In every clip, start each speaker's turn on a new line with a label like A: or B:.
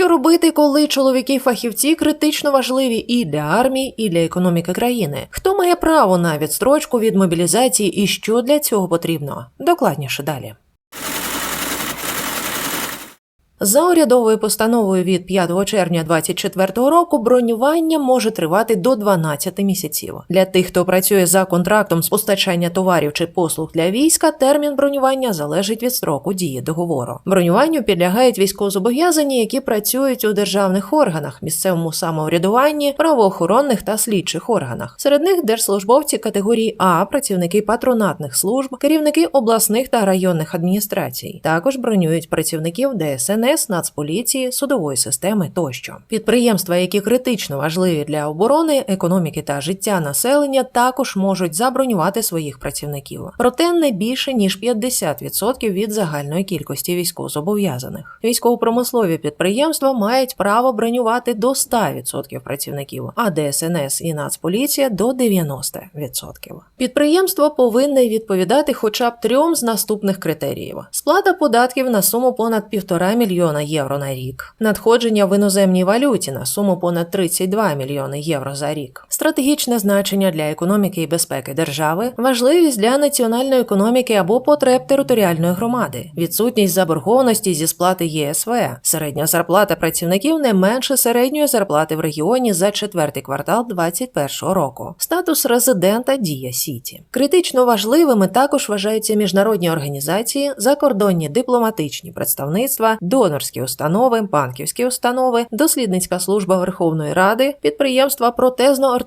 A: Що робити, коли чоловіки-фахівці критично важливі і для армії, і для економіки країни? Хто має право на відстрочку від мобілізації і що для цього потрібно? Докладніше далі. За урядовою постановою від 5 червня 2024 року бронювання може тривати до 12 місяців. Для тих, хто працює за контрактом з постачання товарів чи послуг для війська, термін бронювання залежить від строку дії договору. Бронюванню підлягають військовозобов'язані, які працюють у державних органах, місцевому самоврядуванні, правоохоронних та слідчих органах. Серед них держслужбовці категорії А, працівники патронатних служб, керівники обласних та районних адміністрацій. Також бронюють працівників ДСНС. ДСНС, Нацполіції, судової системи тощо. Підприємства, які критично важливі для оборони, економіки та життя населення, також можуть забронювати своїх працівників, проте не більше ніж 50% від загальної кількості військовозобов'язаних. Військово-промислові підприємства мають право бронювати до 100% працівників, а ДСНС і Нацполіція до 90%. Підприємство повинне відповідати хоча б трьом з наступних критеріїв: сплата податків на суму понад півтора мільйона мільйона євро на рік, надходження в іноземній валюті на суму понад 32 мільйони євро за рік, стратегічне значення для економіки і безпеки держави, важливість для національної економіки або потреб територіальної громади, відсутність заборгованості зі сплати ЄСВ, середня зарплата працівників не менше середньої зарплати в регіоні за четвертий квартал 2021 року, статус резидента Дія Сіті. Критично важливими також вважаються міжнародні організації, закордонні дипломатичні представництва, донорські установи, банківські установи, дослідницька служба Верховної Ради, підприємства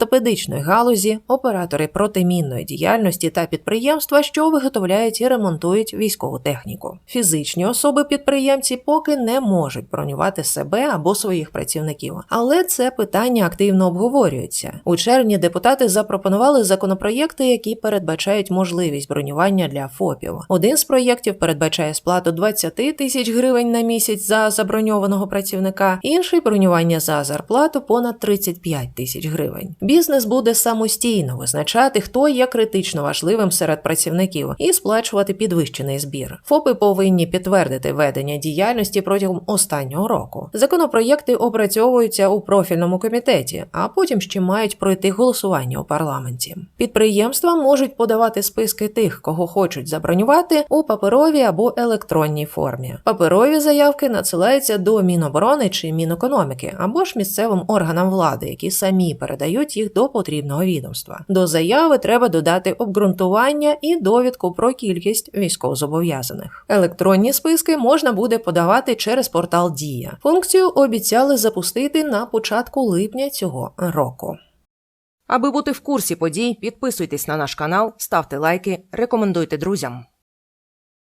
A: протезно-ортопедичної галузі, оператори протимінної діяльності та підприємства, що виготовляють і ремонтують військову техніку. Фізичні особи-підприємці поки не можуть бронювати себе або своїх працівників, але це питання активно обговорюється. У червні депутати запропонували законопроєкти, які передбачають можливість бронювання для ФОПів. Один з проєктів передбачає сплату 20 тисяч гривень на місяць за заброньованого працівника, інший бронювання за зарплату понад 35 тисяч гривень. Бізнес буде самостійно визначати, хто є критично важливим серед працівників, і сплачувати підвищений збір. ФОПи повинні підтвердити ведення діяльності протягом останнього року. Законопроєкти опрацьовуються у профільному комітеті, а потім ще мають пройти голосування у парламенті. Підприємства можуть подавати списки тих, кого хочуть забронювати у паперовій або електронній формі. Паперові заявки надсилаються до Міноборони чи Мінекономіки або ж місцевим органам влади, які самі передають їх до потрібного відомства. До заяви треба додати обґрунтування і довідку про кількість військовозобов'язаних. Електронні списки можна буде подавати через портал Дія. Функцію обіцяли запустити на початку липня цього року.
B: Аби бути в курсі подій, підписуйтесь на наш канал, ставте лайки, рекомендуйте друзям.